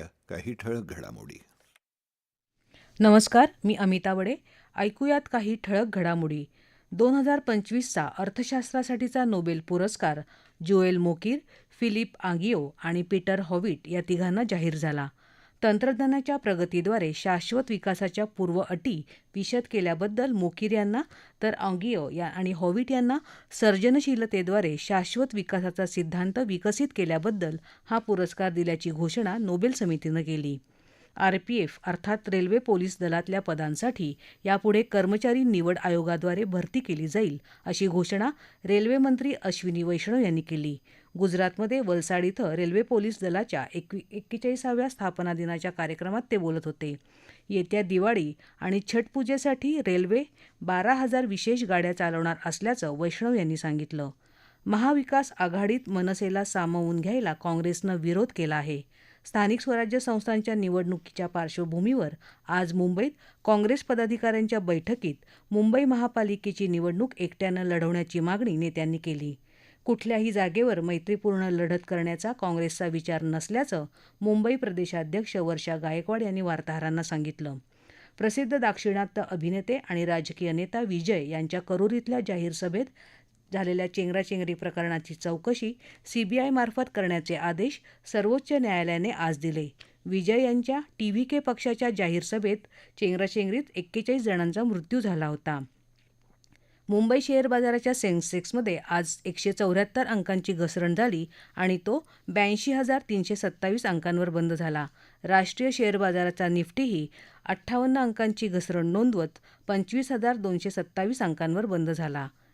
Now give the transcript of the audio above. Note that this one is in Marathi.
ऐकूया काही ठळक घडामोडी. नमस्कार मी अमिता बडे ऐकूयात काही ठळक घडामोडी. दोन हजार पंचवीसचा अर्थशास्त्रासाठीचा नोबेल पुरस्कार जोएल मोकीर फिलिप आगिओ आणि पीटर हॉविट या तिघांना जाहीर झाला. तंत्रज्ञानाच्या प्रगतीद्वारे शाश्वत विकासाच्या पूर्व अटी विशद केल्याबद्दल मोकीर यांना तर आगिओ या आणि हॉविट यांना सर्जनशीलतेद्वारे शाश्वत विकासाचा सिद्धांत विकसित केल्याबद्दल हा पुरस्कार दिल्याची घोषणा नोबेल समितीनं केली. आरपीएफ अर्थात रेल्वे पोलीस दलातल्या पदांसाठी यापुढे कर्मचारी निवड आयोगाद्वारे भरती केली जाईल अशी घोषणा रेल्वेमंत्री अश्विनी वैष्णव यांनी केली. गुजरातमध्ये वलसाड इथं रेल्वे पोलीस दलाच्या एक्केचाळीसाव्या स्थापना दिनाच्या कार्यक्रमात ते बोलत होते. येत्या दिवाळी आणि छटपूजेसाठी रेल्वे बारा हजार विशेष गाड्या चालवणार असल्याचं वैष्णव यांनी सांगितलं. महाविकास आघाडीत मनसेला सामावून घ्यायला काँग्रेसनं विरोध केला आहे. स्थानिक स्वराज्य संस्थांच्या निवडणुकीच्या पार्श्वभूमीवर आज मुंबईत काँग्रेस पदाधिकाऱ्यांच्या बैठकीत मुंबई महापालिकेची निवडणूक एकट्यानं लढवण्याची मागणी नेत्यांनी केली. कुठल्याही जागेवर मैत्रीपूर्ण लढत करण्याचा काँग्रेसचा विचार नसल्याचं मुंबई प्रदेशाध्यक्ष वर्षा गायकवाड यांनी वार्ताहरांना सांगितलं. प्रसिद्ध दाक्षिणात्य अभिनेते आणि राजकीय नेता विजय यांच्या करूर जाहीर सभेत झालेल्या चेंगराचेंगरी प्रकरणाची चौकशी सीबीआयमार्फत करण्याचे आदेश सर्वोच्च न्यायालयाने आज दिले. विजय यांच्या टी व्ही के पक्षाच्या जाहीर सभेत चेंगराचेंगरीत एक्केचाळीस जणांचा मृत्यू झाला होता. मुंबई शेअर बाजाराच्या सेन्सेक्समध्ये आज एकशे चौऱ्याहत्तर अंकांची घसरण झाली आणि तो ब्याऐंशी हजार तीनशे सत्तावीस अंकांवर बंद झाला. राष्ट्रीय शेअर बाजाराचा निफ्टीही अठ्ठावन्न अंकांची घसरण नोंदवत पंचवीस हजार दोनशे सत्तावीस अंकांवर बंद झाला.